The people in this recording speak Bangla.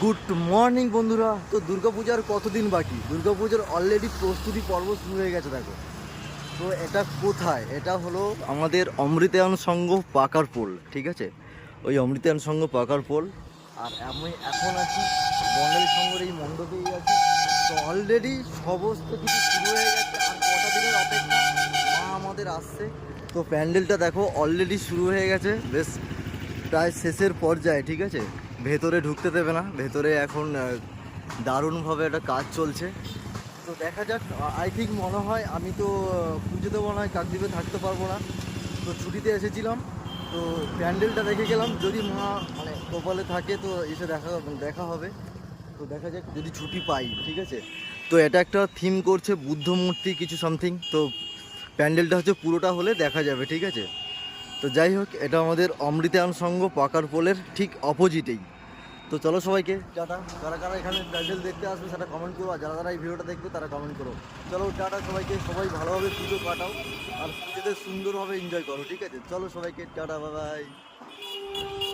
গুড মর্নিং বন্ধুরা। তো দুর্গাপূজার কতদিন বাকি? দুর্গাপূজার অলরেডি প্রস্তুতি পর্ব শুরু হয়ে গেছে, দেখো। তো এটা কোথায়? এটা হলো আমাদের অমৃতায়ন সংঘ পাকার পোল, ঠিক আছে? ওই অমৃতায়ন সংঘ পাকার পোল। আর আমি এখন আছি বঙ্গালী সংঘের এই মণ্ডপেই আছি। তো অলরেডি সমস্ত কিছু শুরু হয়ে গেছে, আর কটা দিনের অপেক্ষা মা আমাদের আসছে। তো প্যান্ডেলটা দেখো অলরেডি শুরু হয়ে গেছে। বেশ, প্রায় শেষের পর্যায়ে, ঠিক আছে? ভেতরে ঢুকতে দেবে না। ভেতরে এখন দারুণভাবে একটা কাজ চলছে। তো দেখা যাক আই থিঙ্ক মনে হয় আমি তো পুজোতে মনে হয়, কাকদ্বীপে থাকতে পারব না। তো ছুটিতে এসেছিলাম। তো প্যান্ডেলটা দেখে গেলাম। যদি মা মানে কপালে থাকে তো এসে দেখা দেখা হবে। তো দেখা যাক, যদি ছুটি পাই, ঠিক আছে? তো এটা একটা থিম করছে, বুদ্ধ মূর্তি, কিছু সামথিং তো প্যান্ডেলটা হচ্ছে পুরোটা হলে দেখা যাবে, ঠিক আছে? তো যাই হোক, এটা আমাদের অমৃতায়ন পাকার পোলের ঠিক অপোজিটেই তো চলো সবাইকে। টাটা। যারা যারা এখানে প্যান্ডেল দেখতে আসবে, সেটা কমেন্ট করো। আর যারা যারা এই ভিডিওটা দেখবে, তারা কমেন্ট করো। চলো, টাটা সবাইকে। সবাই ভালোভাবে পুজো কাটাও। আর পুজোতে সুন্দরভাবে এনজয় করো, ঠিক আছে? চলো সবাইকে, টাটা বাই